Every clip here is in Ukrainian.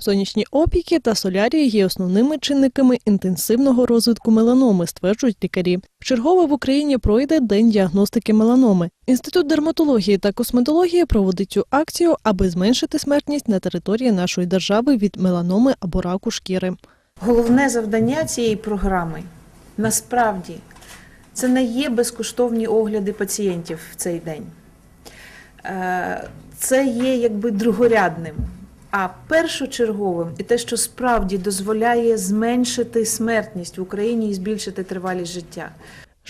Сонячні опіки та солярії є основними чинниками інтенсивного розвитку меланоми, стверджують лікарі. Вчергове в Україні пройде день діагностики меланоми. Інститут дерматології та косметології проводить цю акцію, аби зменшити смертність на території нашої держави від меланоми або раку шкіри. Головне завдання цієї програми насправді це не є безкоштовні огляди пацієнтів в цей день. Е, Це є якби другорядним. А першочерговим і те, що справді дозволяє зменшити смертність в Україні і збільшити тривалість життя.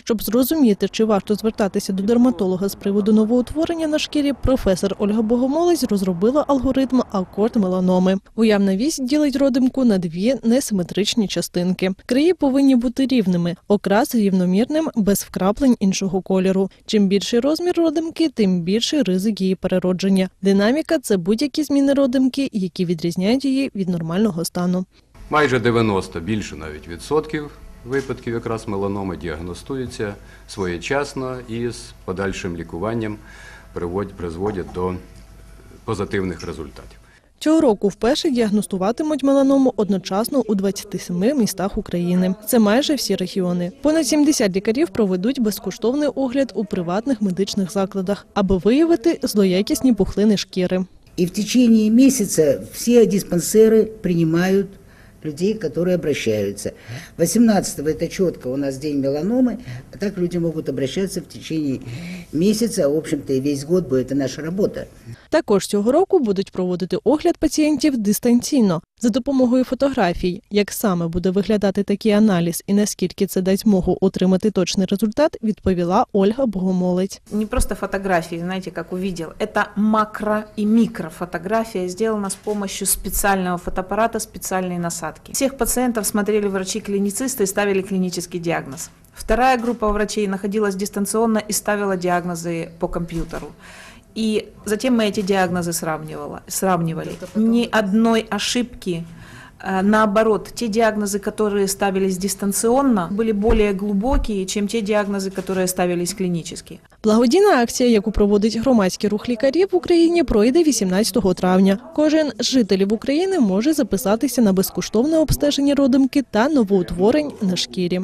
Щоб зрозуміти, чи варто звертатися до дерматолога з приводу новоутворення на шкірі, професор Ольга Богомолець розробила алгоритм акорд меланоми. Уявна вісь ділить родимку на дві несиметричні частинки. Краї повинні бути рівними, окрас рівномірним, без вкраплень іншого кольору. Чим більший розмір родимки, тим більший ризик її переродження. Динаміка це будь-які зміни родимки, які відрізняють її від нормального стану. Майже 90, більше навіть відсотків випадків якраз меланоми діагностуються своєчасно і з подальшим лікуванням приводять- призводять до позитивних результатів. Цього року вперше діагностуватимуть меланому одночасно у 27 містах України. Це майже всі регіони. Понад 70 лікарів проведуть безкоштовний огляд у приватних медичних закладах, аби виявити злоякісні пухлини шкіри. И в течение месяца все диспансеры принимают людей, которые обращаются. 18-го это четко у нас день меланомы, а так люди могут обращаться в течение месяца, а в общем-то и весь год будет это наша работа. Також цього року будуть проводити огляд пацієнтів дистанційно за допомогою фотографій. Як саме буде виглядати такий аналіз і наскільки це дасть змогу отримати точний результат, відповіла Ольга Богомолець. Не просто фотографии, знаете, как увидел. Это макро и микрофотография сделана с помощью специального фотоаппарата, специальной насадки. Всех пациентов смотрели врачи-клиницисты и ставили клинический диагноз. Вторая группа врачей находилась дистанционно и ставила диагнозы по компьютеру. И затем мы эти диагнозы сравнивала, сравнивали. Ни одной ошибки. Э, Наоборот, те диагнозы, которые ставились дистанционно, были более глубокие, чем те диагнозы, которые ставились клинически. Благодійна акція, яку проводить громадський рух лікарів в Україні, пройде 18 травня. Кожен з жителів України може записатися на безкоштовне обстеження родимки та новоутворень на шкірі.